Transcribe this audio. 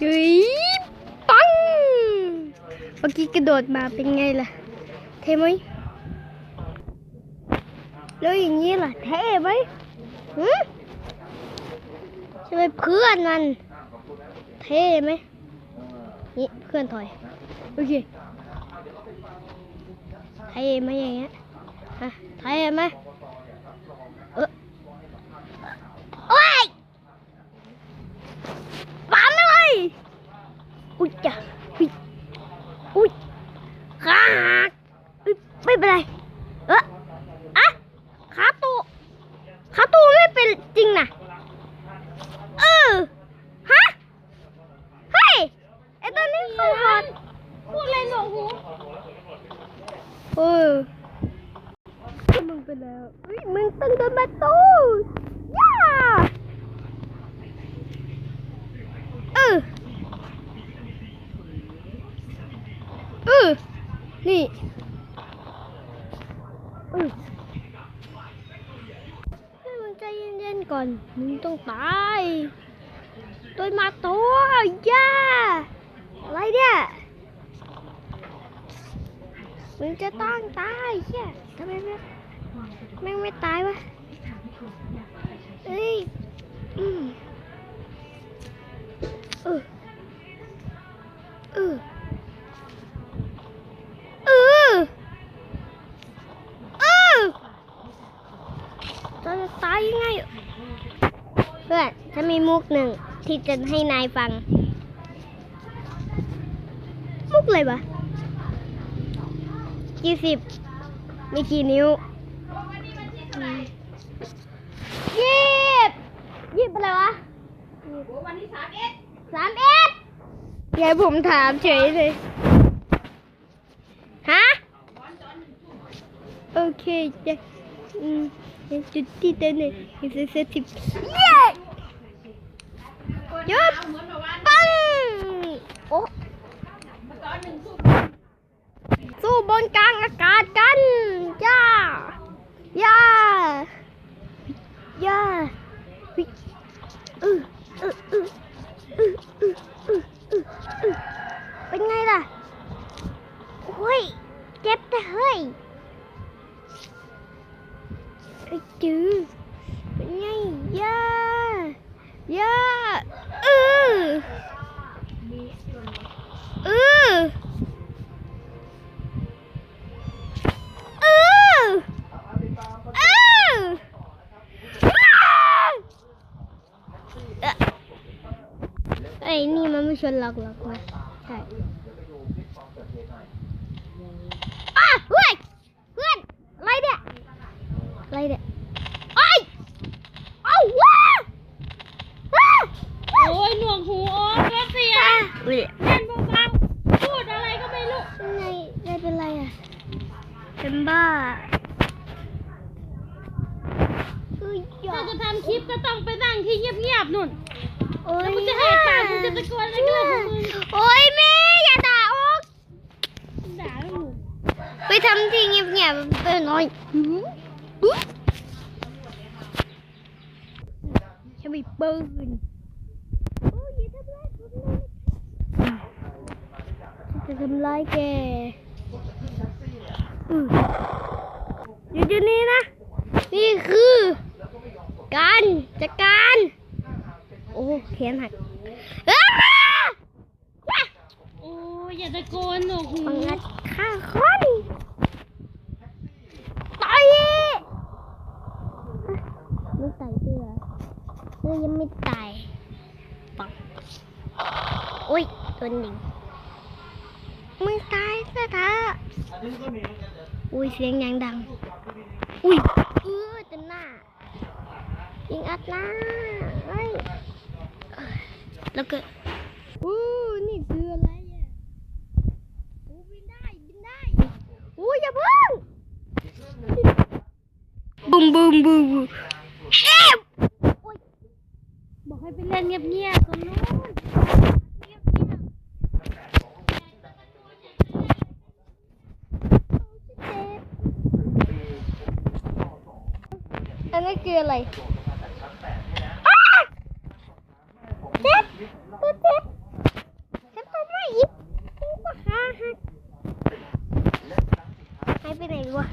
จุยปังเมื่อกี้กระโดดมาเป็นไงล่ะ เท่ไหมแล้วอย่างนี้ล่ะ เท่ไหมหืมใช่ไหมเพื่อนมัน เท่ไหมนี่เพื่อนถอย โอเคเท่ไหมอย่างเงี้ยฮะเท่ไหมเออโอ้ยปั๊มเลยอุ้ยจ้ะอุ้ยอุ้ยขาหักอุ๊ยไม่ เป็นไร เอออะขาตูขาตูไม่เป็นจริงนะเออฮะ เฮ้ย ไอตอนนี้คือหอดพูดอะไรหนวกหูเออมึงไปแล้วเฮ้ยมึงตึงโดนประตูย่าเออเออนี่เออ ให้มึงใจเย็นๆก่อน มึงต้องตายโดนมาตัวย่าอะไรเนี่ย มึงจะต้องตายเชี่ยทำไมแม่งแม่ไม่ตายวะ จะตายยังไง เพื่อนฉันมีมุกหนึ่งที่จะให้นายฟัง มุกอะไรวะยี่สิบมีกี่นิ้วยี่บยี่บอะไรวะวันที่สามเอ็ดสามเอ็ดยายผมถามเฉยเลยฮะ โอเคจะอืมเป็น จุดที่เต้นเนี่ยคือเซติบหยุดปังโอ้สู้บนกลางอากาศกันย่าย่าย่าเป็นไงล่ะเฮ้ย เจ็บแต่เฮ้ย จือเป็นไงย่าย่าอืออือเออเออไอ้นี่มันไม่ชนหรอกหรอกนะใช่อะเฮ้ยเพื่อนอะไรเนี่ยอะไรเนี่ยไอ้ยเอาว้าว้า โอ้ยหนวกหูโอ้ก็เสี ยเฮ้ยเล่นเบาๆพูดอะไรก็ไม่รู้เป็นไงได้เป็นไรอะ เป็นบ้าเฮ้ยอย่าถ้าจะทำคลิปก็ต้องไปนั่งที่เงียบๆนุ่นโอ้ยแล้วมึงจะแหกปากมึงจะตะโกนอะไรก็เรื่องของมึงโอ้ยแม่อย่าด่าออกด่าไม่ถูกไปทำที่เงียบๆไปหน่อยฉันมีปืนโอ้ยอย่าทำร้ายผมเลยฉัน จะทำร้ายแกอืมอยู่ที่นี่นะ นี่คือ การจัดการ โอ้แขนหักอ้าโอ้ยอย่าตะโกนหนวกหูบังงัดฆ่าคนตายไม่ตายเสื้อเสื้อยังไม่ตายปังอุ้ยตัวหนึ่ง มึงตายซะเถอะอุ้ยเสียงยังดัง อุ้ยเออเต็มหน้ายิงอัดหน้าเฮ้ยเอ้ยแล้วก็อู้นี่คืออะไรอะโอ้บินได้บินได้โอ้ยอย่าเพิ่งบูมบูมบูมบูมเอ๊ะบอกให้ไปเล่นเงียบๆตรงนู้น แล้วนั่นคืออะไรจ็บกูเจ็บฉันต้องไม่ยิบกูหาไปไหนวะ